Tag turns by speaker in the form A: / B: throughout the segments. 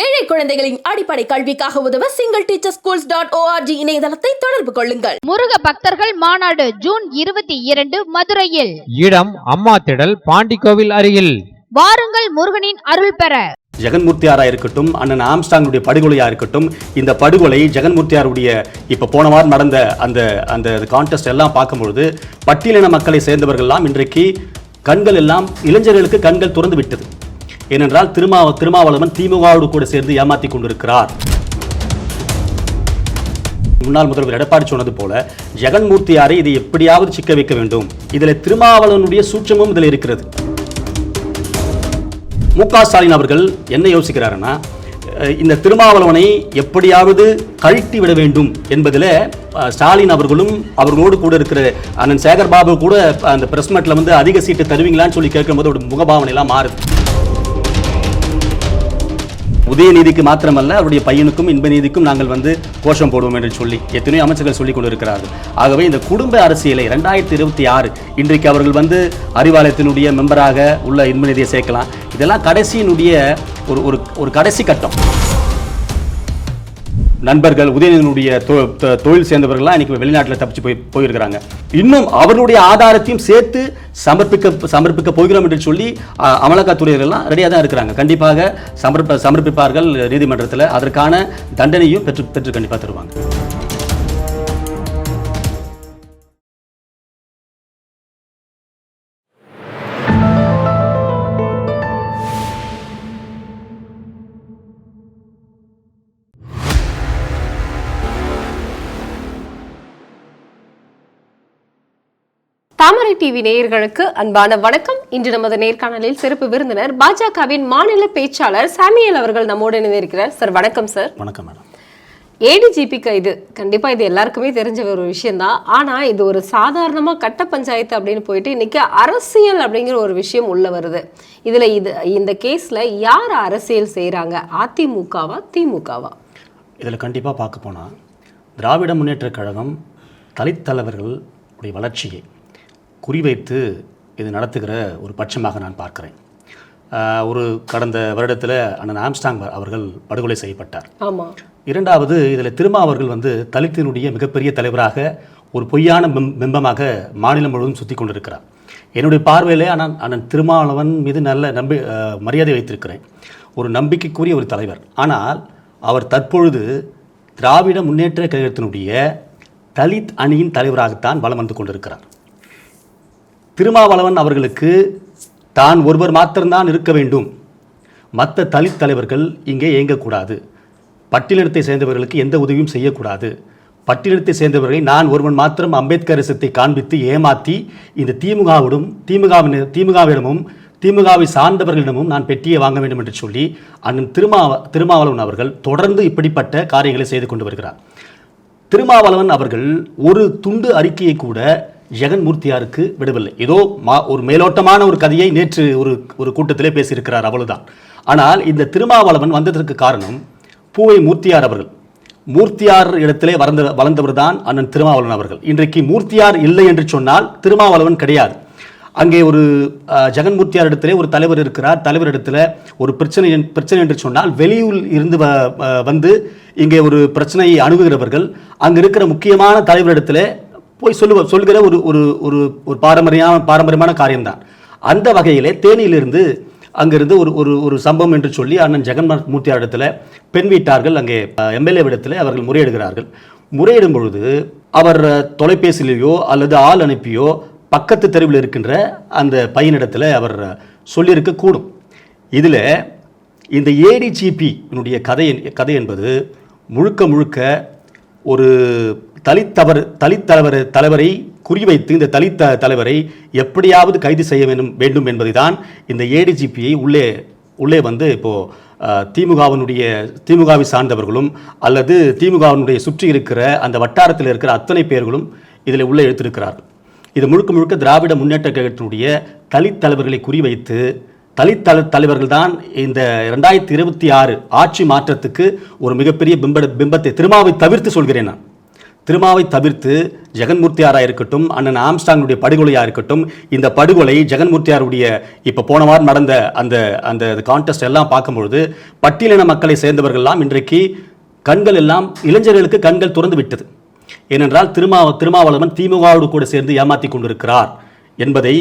A: ஏழை குழந்தைகளின் அடிப்படை கல்விக்காக உதவ single teacher schools dot ORG இணையதளத்தை தொடர்பு கொள்ளுங்கள்.
B: முருக பக்தர்கள் மாநாடு ஜூன் இருபத்தி இரண்டு மதுரையில்.
C: இடம் அம்மா திடல் பாண்டிக்கோவில் அருகில்.
B: வாருங்கள் முருகனின் அருள் பெற.
D: ஜெகன்மூர்த்தியாரா இருக்கட்டும் அண்ணன் ஆம்ஸ்டாங்குடைய படுகொலையா இருக்கட்டும் இந்த படுகொலை ஜெகன்மூர்த்தியாருடைய இப்ப போன வாரம் நடந்த அந்த அந்த கான்டெஸ்ட் எல்லாம் பார்க்கும்பொழுது பட்டியலின மக்களை சேர்ந்தவர்கள்லாம் இன்றைக்கு கண்கள் எல்லாம் இளைஞர்களுக்கு கண்கள் திறந்து விட்டது. ஏனென்றால் திருமாவ திருமாவளவன் திமுகவோடு கூட சேர்ந்து ஏமாத்தி கொண்டிருக்கிறார். முன்னாள் முதல்வர் எடப்பாடி சொன்னது போல ஜெகன்மூர்த்தியாரை இதை எப்படியாவது சிக்க வைக்க வேண்டும். இதில் திருமாவளவனுடைய சூட்சமும் இதில் இருக்கிறது. மு க ஸ்டாலின் அவர்கள் என்ன யோசிக்கிறாருன்னா இந்த திருமாவளவனை எப்படியாவது கழட்டி விட வேண்டும் என்பதில் ஸ்டாலின் அவர்களும் அவர்களோடு கூட இருக்கிற அண்ணன் சேகர் பாபு கூட அந்த பிரஸ் மீட்டில் வந்து அதிக சீட்டு தருவீங்களான்னு சொல்லி கேட்கும்போது ஒரு முகபாவனையெல்லாம் மாறுது. உதயநீதிக்கு மாத்திரமல்ல அவருடைய பையனுக்கும் இன்பநீதிக்கும் நாங்கள் வந்து கோஷம் போடுவோம் என்று சொல்லி எத்தனையோ அமைச்சர்கள் சொல்லிக் கொண்டிருக்கிறார்கள். ஆகவே இந்த குடும்ப அரசியலை ரெண்டாயிரத்தி இருபத்தி ஆறு இன்றைக்கு அவர்கள் வந்து அறிவாலயத்தினுடைய மெம்பராக உள்ள இன்பநீதியை சேர்க்கலாம். இதெல்லாம் கடைசியினுடைய ஒரு ஒரு ஒரு கடைசி கட்டம். நண்பர்கள் உதயநிதியினுடைய தொ- தொழில் சேர்ந்தவர்கள்லாம் இன்னைக்கு வெளிநாட்டில் தப்பிச்சு போய் போயிருக்கிறாங்க. இன்னும் அவருடைய ஆதாரத்தையும் சேர்த்து சமர்ப்பிக்க சமர்ப்பிக்க போகிறோம் என்று சொல்லி அமலாக்கத்துறையர்கள்லாம் ரெடியாக தான் இருக்கிறாங்க. கண்டிப்பாக சமர்ப்ப சமர்ப்பிப்பார்கள் நீதிமன்றத்தில். அதற்கான தண்டனையும் பெற்று பெற்று கண்டிப்பாக தருவாங்க.
E: தாமரை டிவி நேயர்களுக்கு அன்பான வணக்கம். இன்று நமது நேர்காணலில் சிறப்பு விருந்தினர் பாஜகவின் மாநில பேச்சாளர் சாமியல் அவர்கள் நம்மோடு இணைந்திருக்கிறார். சார் வணக்கம் சார்.
D: வணக்கம் மேடம்.
E: ஏடிஜிபி கைது கண்டிப்பா இது எல்லாருக்குமே தெரிஞ்ச ஒரு விஷயம்தான். ஆனா இது ஒரு சாதாரணமா கட்ட பஞ்சாயத்து அப்படின்னு போயிட்டு இன்னைக்கு அரசியல் அப்படிங்கிற ஒரு விஷயம் உள்ள வருது. இதுல இது இந்த கேஸ்ல யார் அரசியல் செய்றாங்க? அதிமுகவா திமுகவா?
D: இதில் கண்டிப்பாக பார்க்க போனால் திராவிட முன்னேற்றக் கழகம் தலித் தலைவர்கள் உடைய வளர்ச்சியை குறிவைத்து இது நடத்துகிற ஒரு பட்சமாக நான் பார்க்கிறேன். ஒரு கடந்த வருடத்தில் அண்ணன் ஆம்ஸ்டாங் அவர்கள் படுகொலை செய்யப்பட்டார்.
E: ஆமா.
D: இரண்டாவது இதில் திருமா அவர்கள் வந்து தலித்தினுடைய மிகப்பெரிய தலைவராக ஒரு பொய்யான பிம்- பிம்பமாக மாநிலம் முழுவதும் சுற்றி கொண்டிருக்கிறார். என்னுடைய பார்வையிலே ஆனால் அண்ணன் திருமாவளவன் மீது நல்ல நம்பி மரியாதை வைத்திருக்கிறேன். ஒரு நம்பிக்கைக்குரிய ஒரு தலைவர். ஆனால் அவர் தற்பொழுது திராவிட முன்னேற்ற கழகத்தினுடைய தலித் அணியின் தலைவராகத்தான் வலம் வந்து கொண்டிருக்கிறார். திருமாவளவன் அவர்களுக்கு தான் ஒருவர் மாத்திரம்தான் இருக்க வேண்டும். மற்ற தலித் தலைவர்கள் இங்கே இயங்கக்கூடாது பட்டியலினத்தை சேர்ந்தவர்களுக்கு எந்த உதவியும் செய்யக்கூடாது. பட்டியலினத்தை சேர்ந்தவர்களை நான் ஒருவன் மாத்திரம் அம்பேத்கரிசத்தை காண்பித்து ஏமாற்றி இந்த திமுகவிடம் திமுகவின திமுகவிடமும் திமுகவை சார்ந்தவர்களிடமும் நான் பெட்டியை வாங்க வேண்டும் என்று சொல்லி அண்ணன் திருமாவ திருமாவளவன் அவர்கள் தொடர்ந்து இப்படிப்பட்ட காரியங்களை செய்து கொண்டு வருகிறார். திருமாவளவன் அவர்கள் ஒரு துண்டு அறிக்கையை கூட ஜெகன்மூர்த்தியாருக்கு விடவில்லை. ஏதோ மா ஒரு மேலோட்டமான ஒரு கதையை நேற்று ஒரு ஒரு கூட்டத்திலே பேசியிருக்கிறார் அவ்வளவுதான். ஆனால் இந்த திருமாவளவன் வந்ததற்கு காரணம் பூவை மூர்த்தியார் அவர்கள். மூர்த்தியார் இடத்திலே வளர்ந்த வளர்ந்தவர் தான் அண்ணன் திருமாவளவன் அவர்கள். இன்றைக்கு மூர்த்தியார் இல்லை என்று சொன்னால் திருமாவளவன் கிடையாது. அங்கே ஒரு ஜெகன்மூர்த்தியார் இடத்திலே ஒரு தலைவர் இருக்கிறார். தலைவர் இடத்துல ஒரு பிரச்சனை என்- பிரச்சனை என்று சொன்னால் வெளியூர் இருந்து வ- வந்து இங்கே ஒரு பிரச்சனையை அணுகுகிறவர்கள். அங்கே இருக்கிற முக்கியமான தலைவரிடத்துல போய் சொல்லுவ சொல்கிற ஒரு ஒரு ஒரு ஒரு பாரம்பரியமான பாரம்பரியமான காரியம்தான். அந்த வகையிலே தேனியிலிருந்து அங்கிருந்து ஒரு ஒரு ஒரு சம்பவம் என்று சொல்லி அண்ணன் ஜெகன்மூர்த்தியார் மூர்த்தியார் இடத்துல பெண் வீட்டார்கள் அங்கே எம்எல்ஏ இடத்துல அவர்கள் முறையிடுகிறார்கள். முறையிடும் பொழுது அவர் தொலைபேசியிலேயோ அல்லது ஆள் அனுப்பியோ பக்கத்து தெருவில் இருக்கின்ற அந்த பையனிடத்தில் அவர் சொல்லியிருக்க கூடும். இதில் இந்த ஏடிஜிபியினுடைய கதை கதை என்பது முழுக்க முழுக்க ஒரு தலித்தவர் தலித்தலைவர் தலைவரை குறிவைத்து இந்த தலித்த தலைவரை எப்படியாவது கைது செய்ய வேண்டும் வேண்டும் என்பதை தான் இந்த ஏடிஜிபியை உள்ளே உள்ளே வந்து இப்போது திமுகவினுடைய திமுகவை சார்ந்தவர்களும் அல்லது திமுகவினுடைய சுற்றி இருக்கிற அந்த வட்டாரத்தில் இருக்கிற அத்தனை பேர்களும் இதில் உள்ளே எடுத்திருக்கிறார்கள் இது முழுக்க முழுக்க திராவிட முன்னேற்ற கழகத்தினுடைய தலித் தலைவர்களை குறிவைத்து தலித் தல தலைவர்கள் தான் இந்த ரெண்டாயிரத்தி இருபத்தி ஆறு ஆட்சி மாற்றத்துக்கு ஒரு மிகப்பெரிய பிம்ப பிம்பத்தை திருமாவை தவிர்த்து சொல்கிறேன் நான். திருமாவை தவிர்த்து ஜெகன்மூர்த்தியாராக இருக்கட்டும் அண்ணன் ஆம்ஸ்டாங்குடைய படுகொலையாக இருக்கட்டும் இந்த படுகொலை ஜெகன்மூர்த்தியாருடைய இப்போ போன வாரம் நடந்த அந்த அந்த கான்டெஸ்ட் எல்லாம் பார்க்கும்பொழுது பட்டியலின மக்களை சேர்ந்தவர்கள்லாம் இன்றைக்கு கண்கள் எல்லாம் இளைஞர்களுக்கு கண்கள் துறந்து விட்டது. ஏனென்றால் திருமா திருமாவளவன் திமுகவோடு கூட சேர்ந்து ஏமாத்தி கொண்டிருக்கிறார் என்பதை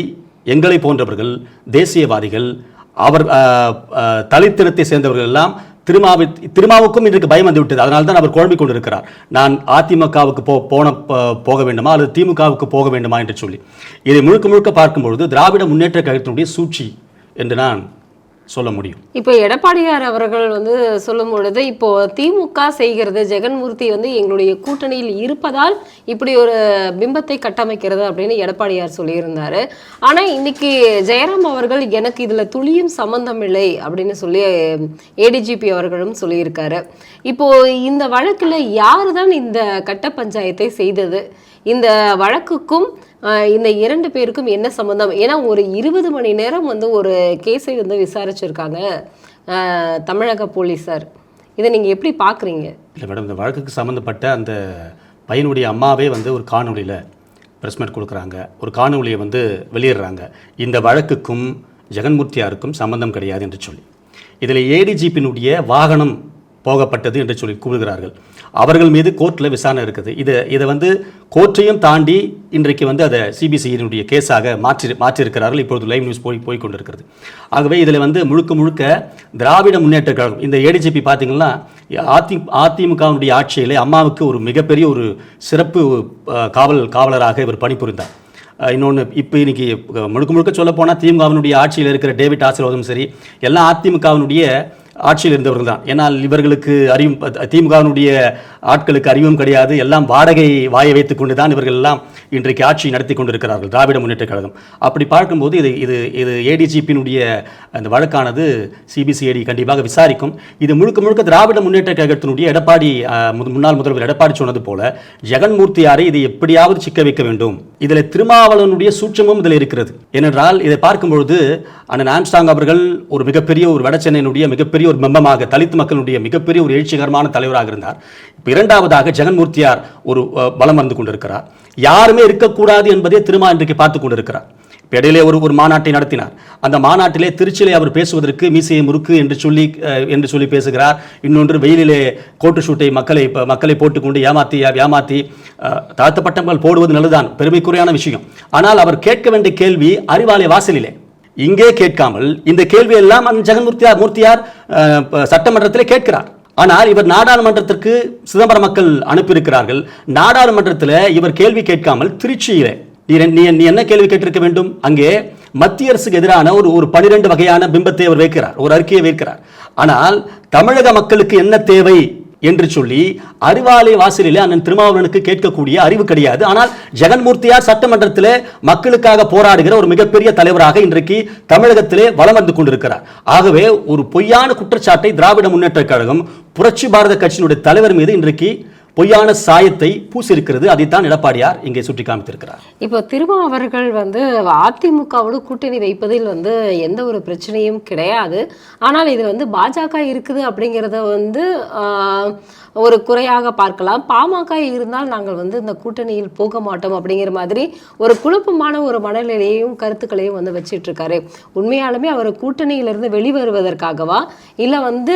D: எங்களை போன்றவர்கள் தேசியவாதிகள் அவர் தலித்தினத்தை சேர்ந்தவர்கள் எல்லாம் திருமாவை திருமாவுக்கும் இன்றைக்கு பயம் வந்து விட்டது. அதனால தான் அவர் குழம்பிக் கொண்டிருக்கிறார். நான் அதிமுகவுக்கு போ போன போக வேண்டுமா? அல்லது திமுகவுக்கு போக வேண்டுமா? என்று சொல்லி. இதை முழுக்க முழுக்க பார்க்கும்பொழுது திராவிட முன்னேற்ற கழகத்தினுடைய சூழ்ச்சி என்று நான் சொல்ல முடியும்.
E: இப்போ எடப்பாடியார் அவர்கள் வந்து சொல்லும் பொழுது இப்போ திமுக செய்கிறது ஜெகன்மூர்த்தி வந்து எங்களுடைய கூட்டணியில் இருப்பதால் இப்படி ஒரு பிம்பத்தை கட்டமைக்கிறது அப்படின்னு எடப்பாடியார் சொல்லியிருந்தாரு. ஆனா இன்னைக்கு ஜெயராம் அவர்கள் எனக்கு இதுல துளியும் சம்பந்தம் இல்லை அப்படின்னு சொல்லி ஏடிஜிபி அவர்களும் சொல்லியிருக்காரு. இப்போ இந்த வழக்கில் யார் தான் இந்த கட்ட பஞ்சாயத்தை செய்தது? இந்த வழக்குக்கும் இந்த இரண்டு பேருக்கும் என்ன சம்மந்தம் ஏன்னா ஒரு இருபது மணி நேரம் வந்து ஒரு கேஸை வந்து விசாரிச்சிருக்காங்க தமிழக போலீஸார் இதை நீங்கள் எப்படி பார்க்குறீங்க
D: இல்லை மேடம் இந்த வழக்குக்கு சம்மந்தப்பட்ட அந்த பையனுடைய அம்மாவே வந்து ஒரு காணொலியில் ப்ரெஸ் மீட் கொடுக்குறாங்க. ஒரு காணொலியை வந்து வெளியிடுறாங்க. இந்த வழக்குக்கும் ஜெகன்மூர்த்தியாருக்கும் சம்மந்தம் கிடையாது என்று சொல்லி. இதில் ஏடிஜிபியினுடைய வாகனம் போகப்பட்டது என்று சொல்லி கூறுகிறார்கள். அவர்கள் மீது கோர்ட்டில் விசாரணை இருக்குது. இது இதை வந்து கோர்ட்டையும் தாண்டி இன்றைக்கு வந்து அதை சிபிசியினுடைய கேஸாக மாற்றி மாற்றியிருக்கிறார்கள். இப்பொழுது லைவ் நியூஸ் போய் போய் கொண்டிருக்கிறது ஆகவே இதில் வந்து முழுக்க முழுக்க திராவிட முன்னேற்ற கழகம் இந்த ஏடிஜிபி பார்த்தீங்கன்னா அதி அதிமுகவினுடைய ஆட்சியிலே அம்மாவுக்கு ஒரு மிகப்பெரிய ஒரு சிறப்பு காவல் காவலராக இவர் பணிபுரிந்தார். இன்னொன்று இப்போ இன்றைக்கி முழுக்க முழுக்க சொல்ல போனால் திமுகவினுடைய ஆட்சியில் இருக்கிற டேவிட் ஆசீர்வாதம் சரி எல்லாம் அதிமுகவினுடைய ஆட்சியில் இருந்தவர்கள் தான் ஏன்னால் இவர்களுக்கு அறிவும் திமுகவினுடைய ஆட்களுக்கு அறிவும் கிடையாது. எல்லாம் வாடகை வாயை வைத்துக் கொண்டு தான் இவர்கள் எல்லாம் இன்றைக்கு ஆட்சி நடத்தி கொண்டிருக்கிறார்கள் திராவிட முன்னேற்ற கழகம். அப்படி பார்க்கும்போது இது இது இது ஏடிஜிபியினுடைய அந்த வழக்கானது சிபிசிஐடி கண்டிப்பாக விசாரிக்கும். இது முழுக்க முழுக்க திராவிட முன்னேற்ற கழகத்தினுடைய எடப்பாடி முன்னாள் முதல்வர் எடப்பாடி சொன்னது போல ஜெகன்மூர்த்தியாரை இதை எப்படியாவது சிக்க வைக்க வேண்டும். இதில் திருமாவளவனுடைய சூட்சமும் இதில் இருக்கிறது. ஏனென்றால் இதை பார்க்கும்பொழுது அண்ணன் ஆம்ஸ்டாங் அவர்கள் ஒரு மிகப்பெரிய ஒரு வடசென்னையினுடைய மிகப்பெரிய ஒரு மெம்பமாக தலித் மக்களுடைய மிகப்பெரிய ஒரு எழுச்சிகரமான தலைவராக இருந்தார். இப்போ இரண்டாவதாக ஜெகன்மூர்த்தியார் ஒரு பலம் வந்து கொண்டிருக்கிறார். யாருமே இருக்கக்கூடாது என்பதே திருமா இன்றைக்கு பார்த்து கொண்டிருக்கிறார். இடையிலே ஒரு ஒரு மாநாட்டை நடத்தினார். அந்த மாநாட்டிலே திருச்சியிலே அவர் பேசுவதற்கு மீசையை முறுக்கு என்று சொல்லி என்று சொல்லி பேசுகிறார். இன்னொன்று வெயிலிலே கோட்டு ஷூட்டை மக்களை இப்ப மக்களை போட்டுக்கொண்டு ஏமாத்தி ஏமாத்தி தாழ்த்தப்பட்டங்கள் போடுவது நல்லதுதான் பெருமைக்குறையான விஷயம். ஆனால் அவர் கேட்க வேண்டிய கேள்வி அறிவாலய வாசலிலே. இங்கே கேட்காமல் இந்த கேள்வியெல்லாம் அந்த ஜெகன்மூர்த்தியார் மூர்த்தியார் சட்டமன்றத்திலே கேட்கிறார். ஆனால் இவர் நாடாளுமன்றத்திற்கு சிதம்பரம் மக்கள் அனுப்பியிருக்கிறார்கள். நாடாளுமன்றத்தில் இவர் கேள்வி கேட்காமல் திருச்சியிலே. நீ நீ நீ என்ன கேள்வி கேட்டிருக்க வேண்டும்? அங்கே மத்திய அரசுக்கு எதிரான ஒரு ஒரு பனிரெண்டு வகையான பிம்பத்தை அவர் வைக்கிறார். ஒரு அறிக்கையை வைக்கிறார். ஆனால் தமிழக மக்களுக்கு என்ன தேவை? என்று சொல்லி அறிவாலய வாசலில் அண்ணன் திருமாவளவனுக்கு கேட்கக்கூடிய அறிவு கிடையாது. ஆனால் ஜெகன்மூர்த்தியார் சட்டமன்றத்திலே மக்களுக்காக போராடுகிற ஒரு மிகப்பெரிய தலைவராக இன்றைக்கு தமிழகத்திலே வலம் வந்து கொண்டிருக்கிறார். ஆகவே ஒரு பொய்யான குற்றச்சாட்டை திராவிட முன்னேற்ற கழகம் புரட்சி பாரத கட்சியினுடைய தலைவர் மீது இன்றைக்கு பொய்யான சாயத்தை பூசியிருக்கிறது. அதைத்தான் எடப்பாடியார் இங்கே சுட்டி காமித்திருக்கிறார்
E: இப்போ திருமா அவர்கள் வந்து அதிமுகவோடு கூட்டணி வைப்பதில் வந்து எந்த ஒரு பிரச்சனையும் கிடையாது. ஆனால் இது வந்து பாஜக இருக்குது அப்படிங்கிறத வந்து ஒரு குறையாக பார்க்கலாம். பாமக இருந்தால் நாங்கள் வந்து இந்த கூட்டணியில் போக மாட்டோம் அப்படிங்கிற மாதிரி ஒரு குழப்பமான ஒரு மனநிலையையும் கருத்துக்களையும் வந்து வச்சிட்டு இருக்காரு உண்மையாலுமே அவர் கூட்டணியிலிருந்து வெளிவருவதற்காகவா இல்லை வந்து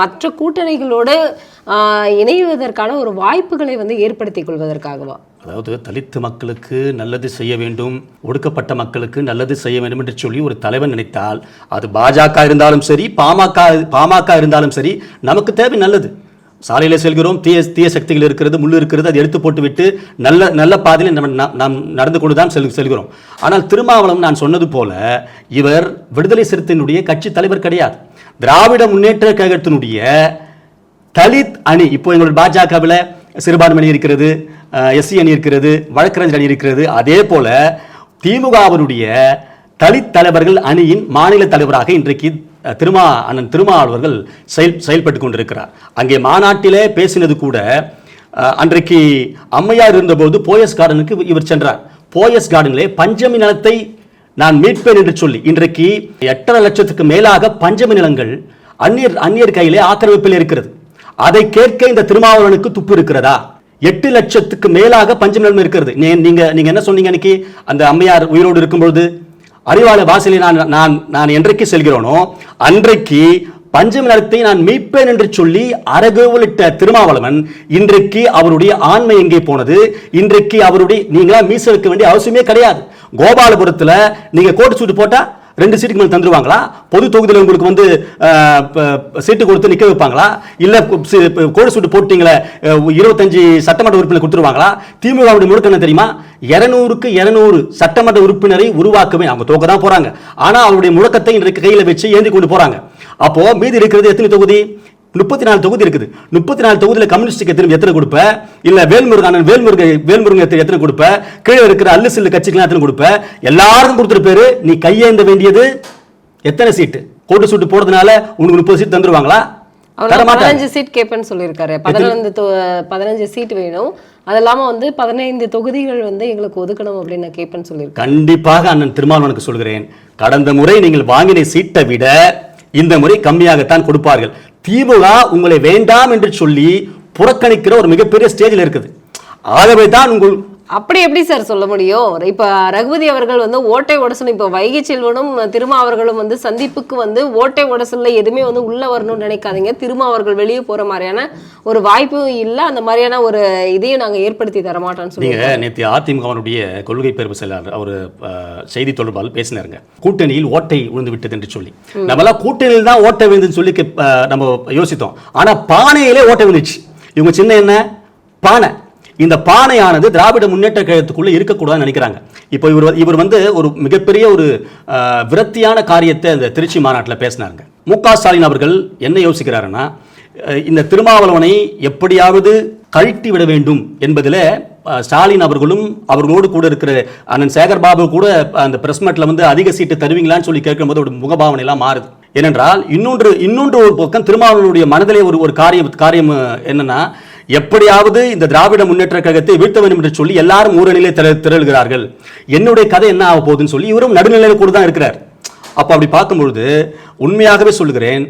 E: மற்ற கூட்டணிகளோடு இணைவதற்கான ஒரு வாய்ப்புகளை வந்து ஏற்படுத்திக் கொள்வதற்காகவா?
D: அதாவது தலித்து மக்களுக்கு நல்லது செய்ய வேண்டும் ஒடுக்கப்பட்ட மக்களுக்கு நல்லது செய்ய வேண்டும் என்று சொல்லி ஒரு தலைவன் நினைத்தால் அது பாஜக இருந்தாலும் சரி பாமக பாமக இருந்தாலும் சரி நமக்கு தேவை நல்லது. சாலையில் செல்கிறோம் தீய தீய சக்திகள் இருக்கிறது முள் இருக்கிறது அதை எடுத்து போட்டுவிட்டு நல்ல நல்ல பாதையில் நம்ம நாம் நடந்து கொண்டு தான் செல் செல்கிறோம். ஆனால் திருமாவளம் நான் சொன்னது போல இவர் விடுதலை சிறுத்தையினுடைய கட்சி தலைவர் கிடையாது. திராவிட முன்னேற்ற கழகத்தினுடைய தலித் அணி இப்போ எங்களுடைய பாஜகவில் சிறுபான்மை அணி இருக்கிறது எஸ்சி அணி இருக்கிறது வழக்கறிஞர் அணி இருக்கிறது. அதே போல திமுகவினுடைய தலித் தலைவர்கள் அணியின் மாநில தலைவராக இன்றைக்கு திருமா அண்ணன் திருமாவளவர்கள் செயல் செயல்பட்டு கொண்டிருக்கிறார். அங்கே மாநாட்டிலே பேசினது கூட அன்றைக்கு அம்மையார் இருந்தபோது போயஸ் கார்டனுக்கு இவர் சென்றார். போயஸ் கார்டனிலே பஞ்சமி நிலத்தை நான் மீட்பேன் என்று சொல்லி இன்றைக்கு எட்டரை லட்சத்துக்கு மேலாக பஞ்சமி நிலங்கள் அந்நியர் அந்நியர் கையிலே ஆக்கிரமிப்பில் இருக்கிறது. அதை கேட்க இந்த திருமாவளவனுக்கு துப்பு இருக்கிறதா? எட்டு லட்சத்துக்கு மேலாக பஞ்சமி நிலம் இருக்கிறது. நீ- நீங்க நீங்க என்ன சொன்னீங்க அன்னைக்கு? அந்த அம்மையார் உயிரோடு இருக்கும்பொழுது அறிவாள வாசலை நான் நான் நான் என்றைக்கு செல்கிறோனோ அன்றைக்கு பஞ்சம் நிலத்தை நான் மீட்பேன் என்று சொல்லி அரகுவலிட்ட திருமாவளவன் இன்றைக்கு அவருடைய ஆண்மை எங்கே போனது? இன்றைக்கு அவருடைய நீங்களா மீச வைக்க வேண்டிய அவசியமே கிடையாது. கோபாலபுரத்தில் நீங்க கோட்டு சூட்டு போட்டா ரெண்டு சீட்டுக்கு மேலே தந்துருவாங்களா? பொது தொகுதியில் உங்களுக்கு வந்து சீட்டு கொடுத்து நிற்க வைப்பாங்களா? இல்லை கோடு சூட்டு போட்டிங்களே இருபத்தஞ்சி இருபத்தஞ்சு சட்டமன்ற உறுப்பினர் கொடுத்துருவாங்களா? திமுகவுடைய முழுக்க என்ன தெரியுமா? இரநூறுக்கு இரநூறு சட்டமன்ற உறுப்பினரை உருவாக்கவே அவங்க தோக்க தான் போகிறாங்க ஆனால் அவருடைய முழக்கத்தை இன்றைக்கு கையில் வச்சு ஏந்தி கொண்டு போகிறாங்க அப்போது மீதி இருக்கிறது எத்தனை தொகுதி? முப்பத்தி நாலு தொகுதி இருக்குது. முப்பத்தி நாலு தொகுதியில் கம்யூனிஸ்டுக்கு எத்தனை எத்தனை கொடுப்ப? இல்ல வேல்முருகன் வேல்முருக வேல்முருகன் எத்தனை எத்தனை கொடுப்ப? கீழே இருக்கிற அல்லு சில்லு கட்சிக்கெல்லாம் எத்தனை கொடுப்ப? எல்லாரும் கொடுத்துட்டு பேரு நீ கையேந்த வேண்டியது எத்தனை சீட்டு கோட்டு சூட்டு போடுறதுனால உனக்கு முப்பது சீட் தந்துருவாங்களா?
E: பதினஞ்சு சீட் கேட்பேன்னு சொல்லியிருக்காரு. பதினஞ்சு பதினஞ்சு சீட் வேணும். அது இல்லாம வந்து பதினைந்து தொகுதிகள் வந்து எங்களுக்கு ஒதுக்கணும் அப்படின்னு கேட்பேன்னு சொல்லியிருக்காரு
D: கண்டிப்பாக அண்ணன் திருமாவளவனுக்கு சொல்கிறேன். கடந்த முறை நீங்கள் வாங்கின சீட்டை விட இந்த முறை கம்மியாகத்தான் கொடுப்பார்கள். திமுக உங்களை வேண்டாம் என்று சொல்லி புறக்கணிக்கிற ஒரு மிகப்பெரிய ஸ்டேஜில் இருக்குது. ஆகவே தான் உங்கள்
E: அப்படி எப்படி சார் சொல்ல முடியும்? இப்ப ரகுபதி அவர்கள் வந்து ஓட்டை உடசல் இப்ப வைகை செல்வனும் திருமா அவர்களும் வந்து சந்திப்புக்கு வந்து ஓட்டை உடசல்ல எதுவுமே வந்து உள்ள வரணும்னு நினைக்காதீங்க. திருமா அவர்கள் வெளியே போற மாதிரியான ஒரு வாய்ப்பும் இல்ல. அந்த மாதிரியான ஒரு இதையும் நாங்க ஏற்படுத்தி தர மாட்டோம்னு சொல்லி
D: நேற்று அதிமுகவினுடைய கொள்கை பெருமை செயலாளர் அவர் செய்தி தொடர்பாளர் பேசினாருங்க. கூட்டணியில் ஓட்டை விழுந்து விட்டது என்று சொல்லி. நம்மளாம் கூட்டணியில் தான் ஓட்டை விழுந்துன்னு சொல்லி நம்ம யோசித்தோம். ஆனா பானையிலே ஓட்டை விழுந்துச்சு. இவங்க சின்ன என்ன? பானை. இந்த பானையானது திராவிட முன்னேற்ற கழகத்துக்குள்ளே இருக்கக்கூடாதுன்னு நினைக்கிறாங்க. இப்போ இவர் இவர் வந்து ஒரு மிகப்பெரிய ஒரு விரத்தியான விரக்தியான காரியத்தை அந்த திருச்சி மாநாட்டில் பேசினாருங்க. மு க ஸ்டாலின் அவர்கள் என்ன யோசிக்கிறாருன்னா இந்த திருமாவளவனை எப்படியாவது கழட்டி விட வேண்டும் என்பதில் ஸ்டாலின் அவர்களும் அவர்களோடு கூட இருக்கிற அண்ணன் சேகர் பாபு கூட அந்த பிரஸ் மீட்டில் வந்து அதிக சீட்டு தருவீங்களான்னு சொல்லி கேட்கும்போது ஒரு முகபாவனையெல்லாம் மாறுது. ஏனென்றால் இன்னொன்று இன்னொன்று ஒரு பக்கம் திருமாவளவனுடைய மனதிலே ஒரு ஒரு காரியம் காரியம் என்னென்னா என்னன்னா எப்படியாவது இந்த திராவிட முன்னேற்ற கழகத்தை வீழ்த்த வேண்டும் என்று சொல்லி எல்லாரும் ஊரணியிலே திர என்னுடைய கதை என்ன ஆக போகுதுன்னு சொல்லி இவரும் நடுநிலையில கூட தான் இருக்கிறார். அப்போ அப்படி பார்க்கும்பொழுது உண்மையாகவே சொல்லுகிறேன்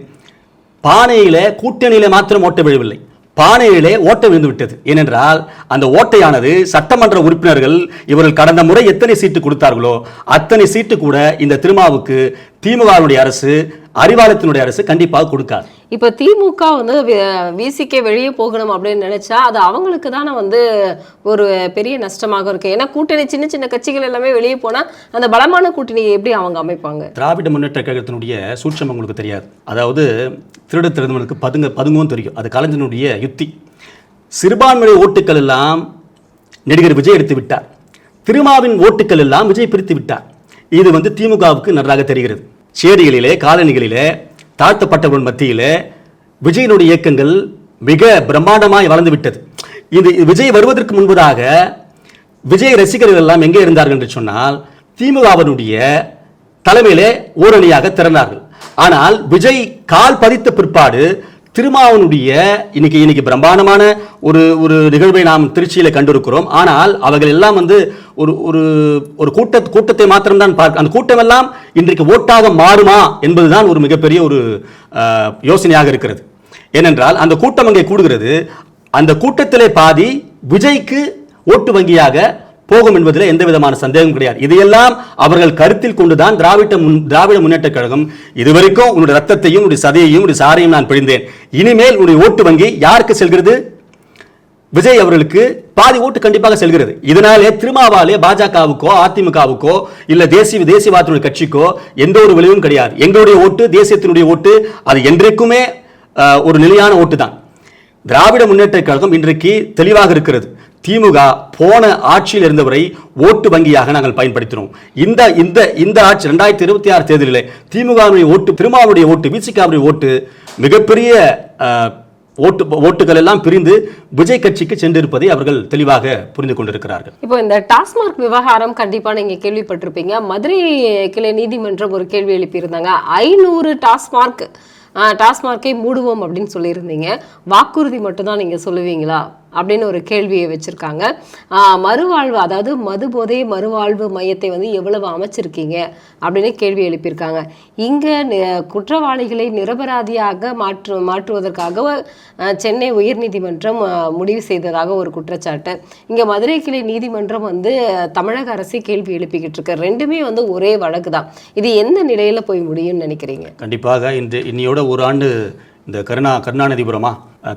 D: பானையில கூட்டணியில மாத்திரம் ஓட்ட விழவில்லை. பானையிலே ஓட்டை விழுந்து விட்டது. ஏனென்றால் அந்த ஓட்டையானது சட்டமன்ற உறுப்பினர்கள் இவர்கள் கடந்த முறை எத்தனை சீட்டு கொடுத்தார்களோ அத்தனை சீட்டு கூட இந்த திருமாவுக்கு திமுகவினுடைய அரசு அறிவாலயத்தினுடைய அரசு கண்டிப்பாக கொடுக்காது.
E: இப்ப திமுக வந்து விசிகே வெளியே போகணும் அப்படின்னு நினைச்சா அது அவங்களுக்கு தானே வந்து ஒரு பெரிய நஷ்டமாக இருக்கு. ஏன்னா கூட்டணி சின்ன சின்ன கட்சிகள் எல்லாமே வெளியே போனா அந்த பலமான கூட்டணியை எப்படி அவங்க அமைப்பாங்க?
D: திராவிட முன்னேற்ற கழகத்தினுடைய சூட்சம் உங்களுக்கு தெரியாது. அதாவது திருட திருடவனுக்கு பதுங்க பதுங்கவும் தெரியும். அது கலைஞனுடைய யுத்தி. சிறுபான்மை ஓட்டுக்கள் எல்லாம் நடிகர் விஜய் எடுத்து விட்டார். திருமாவின் ஓட்டுக்கள் எல்லாம் விஜய் பிரித்து விட்டார். இது வந்து திமுகவுக்கு நன்றாக தெரிகிறது. சேரிகளிலே காலனிகளிலே தாழ்த்தப்பட்டவர்கள் மத்தியிலே விஜயனுடைய இயக்கங்கள் மிக பிரம்மாண்டமாய் வளர்ந்து விட்டது. இது விஜய் வருவதற்கு முன்பதாக விஜய் ரசிகர்கள் எல்லாம் எங்கே இருந்தார்கள் என்று சொன்னால் திமுகவினுடைய தலைமையிலே ஓரணியாக திறந்தார்கள் ஆனால் விஜய் கால் பதித்த பிற்பாடு திருமாவனுடைய இன்னைக்கு இன்னைக்கு பிரம்மாண்டமான ஒரு ஒரு நிகழ்வை நாம் திருச்சியில் கண்டிருக்கிறோம். ஆனால் அவர்கள் எல்லாம் வந்து ஒரு ஒரு ஒரு கூட்ட கூட்டத்தை மாத்திரம்தான் பார்க்க அந்த கூட்டமெல்லாம் இன்றைக்கு ஓட்டாக மாறுமா என்பதுதான் ஒரு மிகப்பெரிய ஒரு யோசனையாக இருக்கிறது. ஏனென்றால் அந்த கூட்டம் அங்கே கூடுகிறது. அந்த கூட்டத்திலே பாதி விஜய்க்கு ஓட்டு வங்கியாக போகும் என்பதில் எந்த விதமான சந்தேகம் கிடையாது. இதையெல்லாம் அவர்கள் கருத்தில் கொண்டுதான் திராவிட முன் திராவிட முன்னேற்ற கழகம் இதுவரைக்கும் உன்னுடைய ரத்தத்தையும் உன்னுடைய சதையையும் உன்னுடைய சாரையும் நான் பிழிந்தேன். இனிமேல் உன்னுடைய ஓட்டு வங்கி யாருக்கு செல்கிறது? விஜய் அவர்களுக்கு பாதி ஓட்டு கண்டிப்பாக செல்கிறது. இதனாலே திருமாவாலே பாஜகவுக்கோ அதிமுகவுக்கோ இல்ல தேசிய தேசியவாதத்தினுடைய கட்சிக்கோ எந்த ஒரு விளைவும் கிடையாது. எங்களுடைய ஓட்டு தேசியத்தினுடைய ஓட்டு அது என்றைக்குமே ஒரு நிலையான ஓட்டு தான் திராவிட முன்னேற்ற கழகம் இன்றைக்கு தெளிவாக இருக்கிறது. திமுக போன ஆட்சியில் இருந்தவரை ஓட்டு வங்கியாக நாங்கள் பயன்படுத்தினோம். இந்த இந்த இந்த ஆட்சி ரெண்டாயிரத்தி இருபத்தி ஆறு தேர்தலில் திமுகவுடைய ஓட்டு திருமாவுடைய ஓட்டு விசிகாவுடைய ஓட்டு மிகப்பெரிய ஓட்டு ஓட்டுகள் எல்லாம் பிரிந்து விஜய் கட்சிக்கு சென்றிருப்பதை அவர்கள் தெளிவாக புரிந்து கொண்டிருக்கிறார்கள்.
E: இப்போ இந்த டாஸ்மார்க் விவகாரம் கண்டிப்பா நீங்க கேள்விப்பட்டிருப்பீங்க. மதுரை கிளை நீதிமன்றம் ஒரு கேள்வி எழுப்பியிருந்தாங்க. ஐநூறு டாஸ்மார்க் டாஸ்மார்க்கை மூடுவோம் அப்படின்னு சொல்லியிருந்தீங்க. வாக்குறுதி மட்டும்தான் நீங்க சொல்லுவீங்களா? அப்படின்னு ஒரு கேள்வியை வச்சுருக்காங்க. மறுவாழ்வு அதாவது மது போதை மறுவாழ்வு மையத்தை வந்து எவ்வளவு அமைச்சிருக்கீங்க அப்படின்னு கேள்வி எழுப்பியிருக்காங்க. இங்கே குற்றவாளிகளை நிரபராதியாக மாற்று மாற்றுவதற்காக சென்னை உயர்நீதிமன்றம் முடிவு செய்ததாக ஒரு குற்றச்சாட்டு. இங்கே மதுரை கிளை நீதிமன்றம் வந்து தமிழக அரசு கேள்வி எழுப்பிக்கிட்டு இருக்கு ரெண்டுமே வந்து ஒரே வழக்கு தான் இது எந்த நிலையில் போய் முடியும்னு நினைக்கிறீங்க?
D: கண்டிப்பாக இன்று இன்னையோட ஒரு ஆண்டு இந்த கருணா கருணாநிதிபுரமா?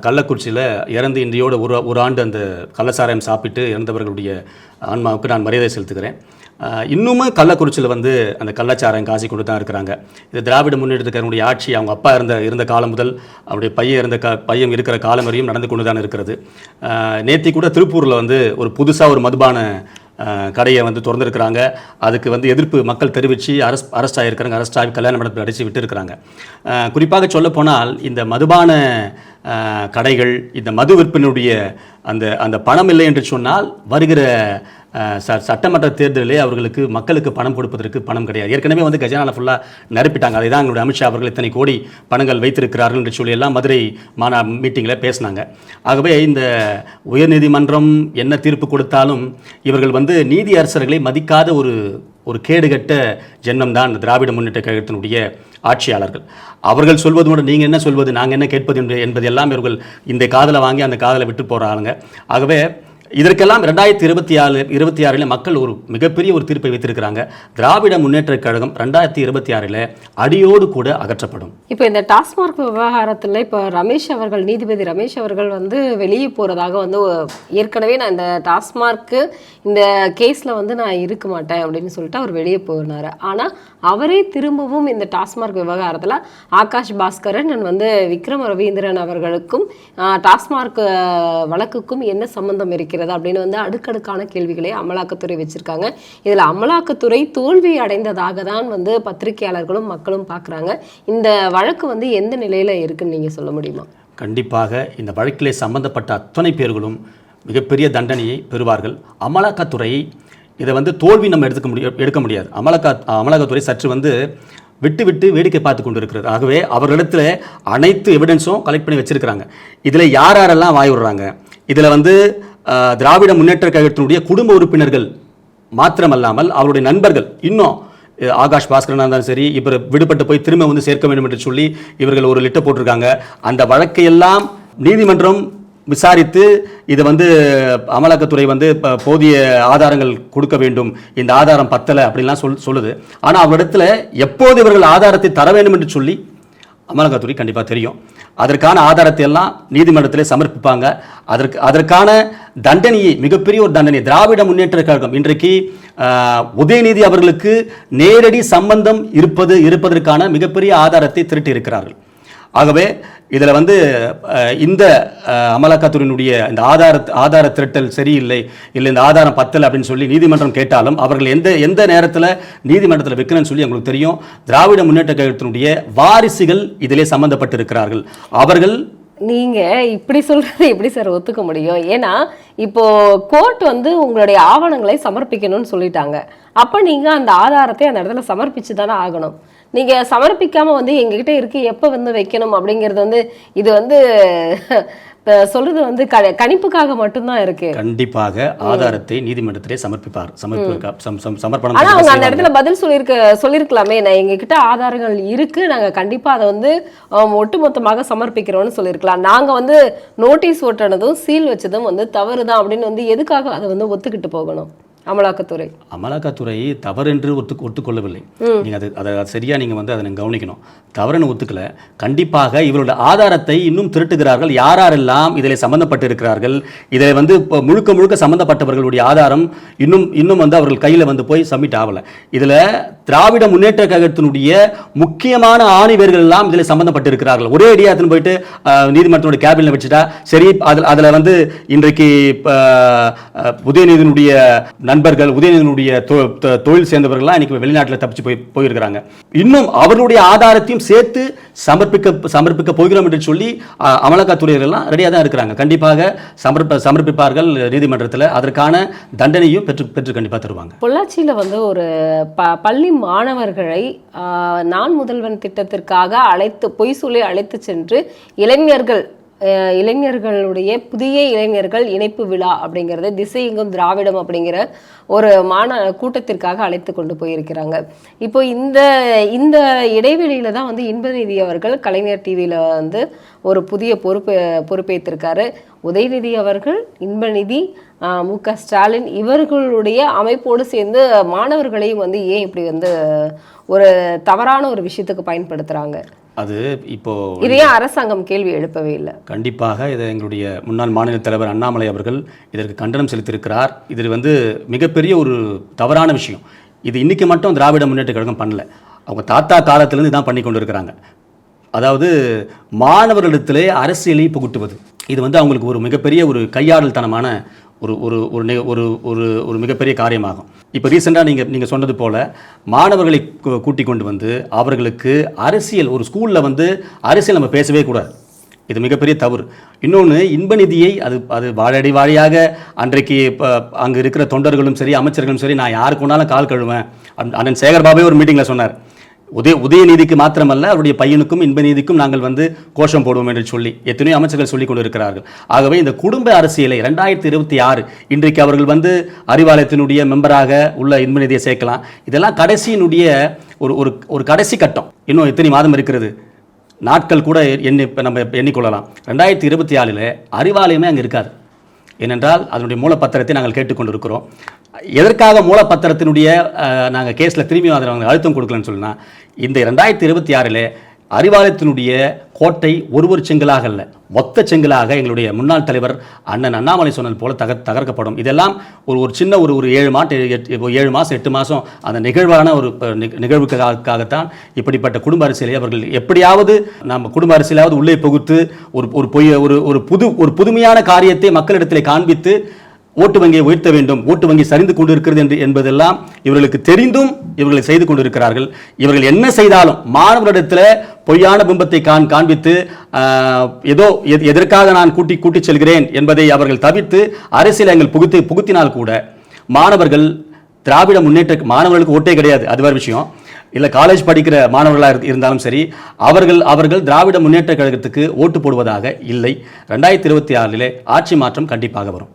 D: கள்ளக்குறிச்சியில் இறந்து இன்றையோடு ஒரு ஒரு ஆண்டு அந்த கள்ளச்சாராயம் சாப்பிட்டு இறந்தவர்களுடைய ஆன்மாவுக்கு நான் மரியாதை செலுத்துகிறேன். இன்னுமும் கள்ளக்குறிச்சியில் வந்து அந்த கள்ளச்சாராயம் காசி கொண்டு தான் இருக்கிறாங்க. இது திராவிட முன்னேற்றத்துக்காரனுடைய ஆட்சி அவங்க அப்பா இருந்த இருந்த காலம் முதல் அவருடைய பையன் இருந்த க பையன் இருக்கிற காலம் வரையும் நடந்து கொண்டு தான் இருக்கிறது. நேற்று நேத்தி கூட திருப்பூரில் வந்து ஒரு புதுசாக ஒரு மதுபான கடையை வந்து திறந்துருக்கிறாங்க. அதுக்கு வந்து எதிர்ப்பு மக்கள் தெரிவித்து அரஸ்ட் அரெஸ்ட் ஆகிருக்கிறாங்க அரெஸ்ட் ஆகி கல்யாண மண்டபத்தில் அடித்து விட்டுருக்கிறாங்க. குறிப்பாக சொல்லப்போனால் இந்த மதுபான கடைகள் இந்த மது விற்பனையுடைய அந்த அந்த பணம் இல்லை என்று சொன்னால் வருகிற ச சட்டமன்ற தேர்தலிலே அவர்களுக்கு மக்களுக்கு பணம் கொடுப்பதற்கு பணம் கிடையாது. ஏற்கனவே வந்து கஜானால ஃபுல்லாக நிரப்பிட்டாங்க. அதை தான் எங்களுடைய அமித்ஷா அவர்கள் இத்தனை கோடி பணங்கள் வைத்திருக்கிறார்கள் என்று சொல்லி எல்லாம் மதுரை மாநா மீட்டிங்கில் பேசினாங்க. ஆகவே இந்த உயர்நீதிமன்றம் என்ன தீர்ப்பு கொடுத்தாலும் இவர்கள் வந்து நீதி அரசர்களை மதிக்காத ஒரு ஒரு கேடுகட்ட ஜென்மம் தான் திராவிட முன்னேற்ற கழகத்தினுடைய ஆட்சியாளர்கள். அவர்கள் சொல்வது மட்டும் நீங்கள் என்ன சொல்வது நாங்கள் என்ன கேட்பது என்று என்பது எல்லாம் இவர்கள் இந்த காதலை வாங்கி அந்த காதலை விட்டு போகிறாங்க ஆகவே இதற்கெல்லாம் ரெண்டாயிரத்தி இருபத்தி ஆறு இருபத்தி ஆறில் மக்கள் ஒரு மிகப்பெரிய ஒரு தீர்ப்பை வைத்திருக்கிறாங்க. திராவிட முன்னேற்ற கழகம் ரெண்டாயிரத்தி இருபத்தி ஆறில் அடியோடு கூட அகற்றப்படும்.
E: இப்போ இந்த டாஸ்மார்க் விவகாரத்தில் இப்போ ரமேஷ் அவர்கள் நீதிபதி ரமேஷ் அவர்கள் வந்து வெளியே போகிறதாக வந்து ஏற்கனவே நான் இந்த டாஸ்மார்க்கு இந்த கேஸில் வந்து நான் இருக்க மாட்டேன் அப்படின்னு சொல்லிட்டு அவர் வெளியே போனார். ஆனால் அவரே திரும்பவும் இந்த டாஸ்மார்க் விவகாரத்தில் ஆகாஷ் பாஸ்கரன் நான் வந்து விக்ரம் ரவீந்திரன் அவர்களுக்கும் டாஸ்மார்க் வழக்குக்கும் என்ன சம்பந்தம் இருக்கிறது? அப்படின்னு வந்து அடுக்கடுக்கான கேள்விகளை அமலாக்கத்துறை வச்சிருக்காங்க. இதில் அமலாக்கத்துறை தோல்வி அடைந்ததாக தான் வந்து பத்திரிகையாளர்களும் மக்களும் பார்க்குறாங்க இந்த வழக்கு வந்து எந்த நிலையில் இருக்குன்னு நீங்கள் சொல்ல முடியுமா?
D: கண்டிப்பாக இந்த வழக்கிலே சம்பந்தப்பட்ட அத்தனை பேர்களும் மிகப்பெரிய தண்டனையை பெறுவார்கள். அமலாக்கத்துறை இதை வந்து தோல்வி நம்ம எடுத்துக்க முடியும் எடுக்க முடியாது. அமலாக்கா அமலாக்கத்துறை சற்று வந்து விட்டு விட்டு வேடிக்கை பார்த்து கொண்டு இருக்கிறது ஆகவே அவர்களிடத்தில் அனைத்து எவிடன்ஸும் கலெக்ட் பண்ணி வச்சுருக்கிறாங்க. இதில் யார் யாரெல்லாம் வாய் விடுறாங்க? இதில் வந்து திராவிட முன்னேற்ற கழகத்தினுடைய குடும்ப உறுப்பினர்கள் மாத்திரமல்லாமல் அவருடைய நண்பர்கள் இன்னும் ஆகாஷ் பாஸ்கரனாக இருந்தாலும் சரி இவர் விடுபட்டு போய் திரும்ப வந்து சேர்க்க வேண்டும் என்று சொல்லி இவர்கள் ஒரு லிட்ட போட்டிருக்காங்க. அந்த வழக்கையெல்லாம் நீதிமன்றம் விசாரித்து இது வந்து அமலாக்கத்துறை வந்து போதிய ஆதாரங்கள் கொடுக்க வேண்டும். இந்த ஆதாரம் பத்தலை அப்படின்லாம் சொல் சொல்லுது. ஆனால் அவரிடத்துல எப்போது இவர்கள் ஆதாரத்தை தர வேண்டும் என்று சொல்லி அமலாக்கத்துறை கண்டிப்பாக தெரியும். அதற்கான ஆதாரத்தை எல்லாம் நீதிமன்றத்திலே சமர்ப்பிப்பாங்க. அதற்கு அதற்கான தண்டனையை மிகப்பெரிய ஒரு தண்டனை திராவிட முன்னேற்ற கழகம் இன்றைக்கு உதயநிதி அவர்களுக்கு நேரடி சம்பந்தம் இருப்பது இருப்பதற்கான மிகப்பெரிய ஆதாரத்தை திரட்டி இருக்கிறார்கள் ஆகவே இதில் வந்து இந்த அமலாக்கத்துறையினுடைய இந்த ஆதார ஆதார திரட்டல் சரியில்லை இல்லை இந்த ஆதாரம் பத்தல் அப்படின்னு சொல்லி நீதிமன்றம் கேட்டாலும் அவர்கள் எந்த எந்த நேரத்தில் நீதிமன்றத்தில் வைக்கணும்னு சொல்லி அவங்களுக்கு தெரியும் திராவிட முன்னேற்ற கழகத்தினுடைய வாரிசுகள் இதிலே சம்பந்தப்பட்டிருக்கிறார்கள். அவர்கள்
E: நீங்கள் இப்படி சொல்கிறது எப்படி சார் ஒத்துக்க முடியும்? ஏன்னா இப்போ கோர்ட் வந்து உங்களுடைய ஆவணங்களை சமர்ப்பிக்கணும்னு சொல்லிட்டாங்க. அப்போ நீங்கள் அந்த ஆதாரத்தை அந்த இடத்துல சமர்ப்பிச்சு தானே ஆகணும். நீங்கள் சமர்ப்பிக்காமல் வந்து எங்ககிட்ட இருக்கு எப்போ வந்து வைக்கணும் அப்படிங்கிறது வந்து இது வந்து சொல்றது வந்து கணிப்புக்காக மட்டும்தான் இருக்கு.
D: கண்டிப்பாக ஆதாரத்தை நீதிமன்றத்திலே சமர்ப்பிப்பார். சமர்ப்பணம்
E: ஆனா அவங்க அந்த. இடத்துல பதில் சொல்லியிருக்க சொல்லியிருக்கலாமே. நான் எங்ககிட்ட ஆதாரங்கள் இருக்கு. நாங்க கண்டிப்பா அதை வந்து ஒட்டுமொத்தமாக சமர்ப்பிக்கிறோம்னு சொல்லியிருக்கலாம். நாங்க வந்து நோட்டீஸ் ஒட்டினதும் சீல் வச்சதும் வந்து தவறுதான் அப்படின்னு வந்து எதுக்காக அதை வந்து ஒத்துக்கிட்டு போகணும்? அமலாக்கத்துறை.
D: அமலாக்கத்துறை தவறென்று ஒத்து ஒத்துக்கொள்ளவில்லை. நீங்கள் அது அதை சரியாக நீங்கள் வந்து அதை கவனிக்கணும். தவறுன்னு ஒத்துக்கல. கண்டிப்பாக இவருடைய ஆதாரத்தை இன்னும் திருட்டுகிறார்கள். யார் யாரெல்லாம் இதில் சம்பந்தப்பட்டிருக்கிறார்கள்? இதில் வந்து இப்போ முழுக்க முழுக்க சம்பந்தப்பட்டவர்களுடைய ஆதாரம் இன்னும் இன்னும் வந்து அவர்கள் கையில் வந்து போய் சப்மிட் ஆகலை. இதில் திராவிட முன்னேற்ற கழகத்தினுடைய முக்கியமான ஆணிவேர்கள் எல்லாம் இதில் சம்பந்தப்பட்டிருக்கிறார்கள். ஒரே அடியா எடுத்துன்னு போயிட்டு அஹ், நீதிமன்றத்தோட கேபினில் வச்சுட்டா சரி அதில் அதில் வந்து இன்றைக்கு உதயநிதியினுடைய நண்பர்கள் உதயநிதியினுடைய தொ- தொழில் சேர்ந்தவர்கள்லாம் இன்னைக்கு வெளிநாட்டில் தப்பிச்சு போய் போயிருக்கிறாங்க. இன்னும் அவருடைய ஆதாரத்தையும் சேர்த்து சமர்ப்பிக்க சமர்ப்பிக்க போகிறோம் என்று சொல்லி அமலாக்கத்துறையர்கள்லாம் ரெடியாக தான் இருக்கிறாங்க. கண்டிப்பாக சமர்ப்ப சமர்ப்பிப்பார்கள் நீதிமன்றத்தில். அதற்கான தண்டனையும் பெற்று பெற்று கண்டிப்பாக தருவாங்க.
E: பொள்ளாச்சியில் வந்து ஒரு ப பள்ளி மாணவர்களை நான் முதல்வன் திட்டத்திற்காக அழைத்து பொய் சொல்லி அழைத்து சென்று இளைஞர்கள் இளைஞர்களுடைய புதிய இளைஞர்கள் இணைப்பு விழா அப்படிங்கிறது திசையெங்கும் திராவிடம் அப்படிங்கிற ஒரு மாந கூட்டத்திற்காக அழைத்து கொண்டு போயிருக்கிறாங்க. இப்போ இந்த இந்த இடைவெளியில தான் வந்து இன்பநிதி அவர்கள் கலைஞர் டிவியில வந்து ஒரு புதிய பொறுப்பு பொறுப்பேற்றிருக்காரு. உதயநிதி அவர்கள் இன்பநிதி மு க. ஸ்டாலின் இவர்களுடைய அமைப்போடு சேர்ந்து மாணவர்களையும் வந்து ஏன் இப்படி வந்து ஒரு தவறான ஒரு விஷயத்துக்கு பயன்படுத்துறாங்க?
D: அது இப்போ
E: இது ஏன் அரசாங்கம் கேள்வி எழுப்பவே இல்லை?
D: கண்டிப்பாக இதை எங்களுடைய முன்னாள் மாநில தலைவர் அண்ணாமலை அவர்கள் இதற்கு கண்டனம் செலுத்தியிருக்கிறார். இது வந்து மிகப்பெரிய ஒரு தவறான விஷயம். இது இன்னைக்கு மட்டும் திராவிட முன்னேற்ற கழகம் பண்ணல. அவங்க தாத்தா காலத்திலேருந்து இதான் பண்ணி கொண்டு இருக்கிறாங்க அதாவது மாணவர்களிடத்திலே அரசியலை புகுட்டுவது. இது வந்து அவங்களுக்கு ஒரு மிகப்பெரிய ஒரு கையாடல்தனமான ஒரு ஒரு ஒரு நிக ஒரு ஒரு ஒரு மிகப்பெரிய காரியமாகும். இப்போ ரீசெண்டாக நீங்கள் நீங்கள் சொன்னது போல் மாணவர்களை கூ- கூட்டிக் கொண்டு வந்து அவர்களுக்கு அரசியல் ஒரு ஸ்கூலில் வந்து அரசியல் நம்ம பேசவே கூடாது. இது மிகப்பெரிய தவறு. இன்னொன்று இன்ப நிதியை அது அது வாழடி வாழியாக அன்றைக்கு இப்போ அங்கே இருக்கிற தொண்டர்களும் சரி அமைச்சர்களும் சரி நான் யாருக்கு வேணாலும் கால் கழுவேன். அண்ணன் சேகர் பாபே ஒரு மீட்டிங்கில் சொன்னார். உதய உதயநிதிக்கு மாத்திரமல்ல அவருடைய பையனுக்கும் இன்பநீதிக்கும் நாங்கள் வந்து கோஷம் போடுவோம் என்று சொல்லி எத்தனையோ அமைச்சர்கள் சொல்லிக் கொண்டிருக்கிறார்கள். ஆகவே இந்த குடும்ப அரசியலை ரெண்டாயிரத்தி இருபத்தி ஆறு இன்றைக்கு அவர்கள் வந்து அறிவாலயத்தினுடைய மெம்பராக உள்ள இன்பநிதியை சேர்க்கலாம். இதெல்லாம் கடைசியினுடைய ஒரு ஒரு ஒரு கடைசி கட்டம். இன்னும் எத்தனை மாதம் இருக்கிறது? நாட்கள் கூட எண்ணி இப்போ நம்ம எண்ணிக்கொள்ளலாம் ரெண்டாயிரத்தி இருபத்தி ஆறில் அறிவாலயமே அங்கே இருக்காது. ஏனென்றால் அதனுடைய மூலப்பத்திரத்தை நாங்கள் கேட்டுக்கொண்டிருக்கிறோம். எதற்காக மூலப்பத்திரத்தினுடைய நாங்கள் கேஸில் திரும்பி அதில் அழுத்தம் கொடுக்கலன்னு சொன்னால் இந்த ரெண்டாயிரத்தி இருபத்தி ஆறில் அறிவாலயத்தினுடைய கோட்டை ஒரு ஒரு செங்கலாக அல்ல மொத்த செங்கலாக எங்களுடைய முன்னாள் தலைவர் அண்ணன் அண்ணாமலை சொன்னது போல தகர் தகர்க்கப்படும். இதெல்லாம் ஒரு ஒரு சின்ன ஒரு ஒரு ஏழு மாட்டு ஏழு மாதம் எட்டு மாதம் அந்த நிகழ்வான ஒரு நிகழ்வுக்காகத்தான் இப்படிப்பட்ட குடும்ப அரசியலை அவர்கள் எப்படியாவது நம்ம குடும்ப அரசியலாவது உள்ளே புகுத்து ஒரு ஒரு பொய் ஒரு ஒரு புது ஒரு புதுமையான காரியத்தை மக்களிடத்திலே காண்பித்து ஓட்டு வங்கியை உயர்த்த வேண்டும் ஓட்டு வங்கி சரிந்து கொண்டிருக்கிறது என்று என்பதெல்லாம் இவர்களுக்கு தெரிந்தும் இவர்களை செய்து கொண்டிருக்கிறார்கள். இவர்கள் என்ன செய்தாலும் மாணவர்களிடத்தில் பொய்யான பிம்பத்தை காண் காண்பித்து ஏதோ எதற்காக நான் கூட்டி கூட்டிச் செல்கிறேன் என்பதை அவர்கள் தவிர்த்து அரசியல் எங்கள் புகுத்து புகுத்தினால் கூட மாணவர்கள் திராவிட முன்னேற்ற மாணவர்களுக்கு ஓட்டே கிடையாது. அது வேறு விஷயம். இல்லை காலேஜ் படிக்கிற மாணவர்களாக இருந்தாலும் சரி அவர்கள் அவர்கள் திராவிட முன்னேற்ற கழகத்துக்கு ஓட்டு போடுவதாக இல்லை. ரெண்டாயிரத்தி இருபத்தி ஆறிலே ஆட்சி மாற்றம் கண்டிப்பாக வரும்.